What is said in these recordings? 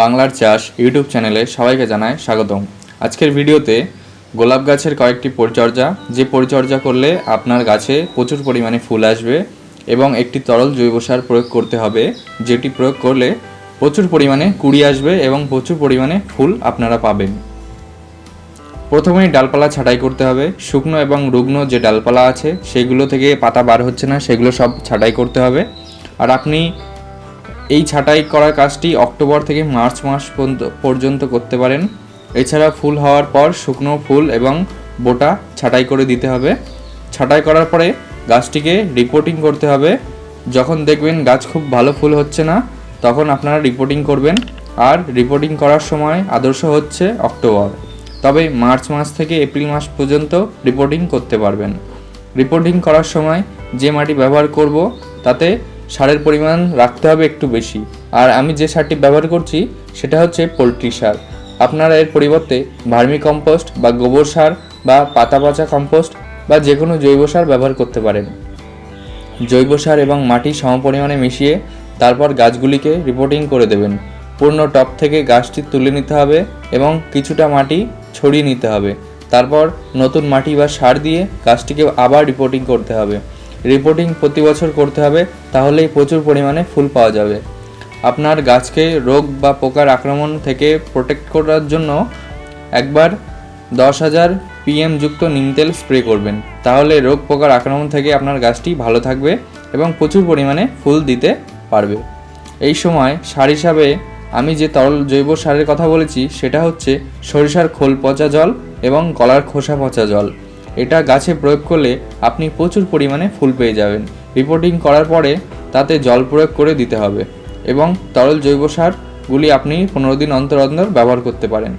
বাংলার চাষ ইউটিউব চ্যানেলে সবাইকে জানায় স্বাগতম। আজকের ভিডিওতে গোলাপ গাছের কয়েকটি পরিচর্যা, যে পরিচর্যা করলে আপনার গাছে প্রচুর পরিমাণে ফুল আসবে এবং একটি তরল জৈব সার প্রয়োগ করতে হবে, যেটি প্রয়োগ করলে প্রচুর পরিমাণে কুড়ি আসবে এবং প্রচুর পরিমাণে ফুল আপনারা পাবেন। প্রথমেই ডালপালা ছাঁটাই করতে হবে। শুকনো এবং রুগ্ন যে ডালপালা আছে, সেগুলো থেকে পাতা বার হচ্ছে না, সেগুলো সব ছাঁটাই করতে হবে। আর আপনি এই ছাঁটাই করার কাজটি অক্টোবর থেকে মার্চ মাস পর্যন্ত- করতে পারেন। এছাড়া ফুল হওয়ার পর শুকনো ফুল এবং বোটা ছাঁটাই করে দিতে হবে। ছাঁটাই করার পরে গাছটিকে রিপোর্টিং করতে হবে। যখন দেখবেন গাছ খুব ভালো ফুল হচ্ছে না, তখন আপনারা রিপোর্টিং করবেন। আর রিপোর্টিং করার সময় আদর্শ হচ্ছে অক্টোবর। তবে মার্চ মাস থেকে এপ্রিল মাস পর্যন্ত রিপোর্টিং করতে পারবেন। রিপোর্টিং করার সময় যে মাটি ব্যবহার করব, তাতে সারের পরিমাণ রাখতে হবে একটু বেশি। আর আমি যে সারটি ব্যবহার করছি, সেটা হচ্ছে পোলট্রি সার। আপনারা এর পরিবর্তে ভার্মি কম্পোস্ট বা গোবর সার বা পাতা পচা কম্পোস্ট বা যে কোনো জৈব সার ব্যবহার করতে পারেন। জৈব সার এবং মাটি সমপরিমাণে মিশিয়ে তারপর গাছগুলিকে রিপোর্টিং করে দেবেন। পূর্ণ টপ থেকে গাছটি তুলে নিতে হবে এবং কিছুটা মাটি ছড়িয়ে নিতে হবে। তারপর নতুন মাটি বা সার দিয়ে গাছটিকে আবার রিপোর্টিং করতে হবে। রিপোর্টিং প্রতি বছর করতে হবে, তাহলেই প্রচুর পরিমাণে ফুল পাওয়া যাবে। আপনার গাছকে রোগ বা পোকার আক্রমণ থেকে প্রোটেক্ট করার জন্য একবার দশ হাজার পিএম যুক্ত নিম তেল স্প্রে করবেন। তাহলে রোগ, পোকার আক্রমণ থেকে আপনার গাছটি ভালো থাকবে এবং প্রচুর পরিমাণে ফুল দিতে পারবে। এই সময় সার হিসাবে আমি যে তরল জৈব সারের কথা বলেছি, সেটা হচ্ছে সরিষার খোল পচা জল এবং গলার খোসা পচা জল। এটা গাছে প্রয়োগ করলে আপনি প্রচুর পরিমাণে ফুল পেয়ে যাবেন। রিপোর্টিং করার পরে তাতে জল প্রয়োগ করে দিতে হবে এবং তরল জৈব সারগুলি আপনি পনেরো দিন অন্তর অন্তর ব্যবহার করতে পারেন।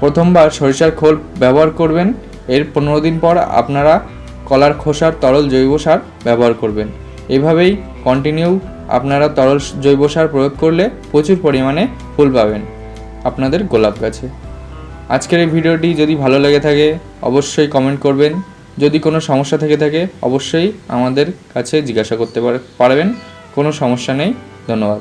প্রথমবার সরিষার খোল ব্যবহার করবেন, এর পনেরো দিন পর আপনারা কলার খোসার তরল জৈব সার ব্যবহার করবেন। এভাবেই কন্টিনিউ আপনারা তরল জৈব সার প্রয়োগ করলে প্রচুর পরিমাণে ফুল পাবেন। আপনাদের গোলাপ গাছে। আজকের এই ভিডিওটি যদি ভালো লেগে থাকে অবশ্যই কমেন্ট করবেন। যদি কোনো সমস্যা থেকে থাকে, অবশ্যই আমাদের কাছে জিজ্ঞাসা করতে পার- পারবেন। কোনো সমস্যা নেই। ধন্যবাদ।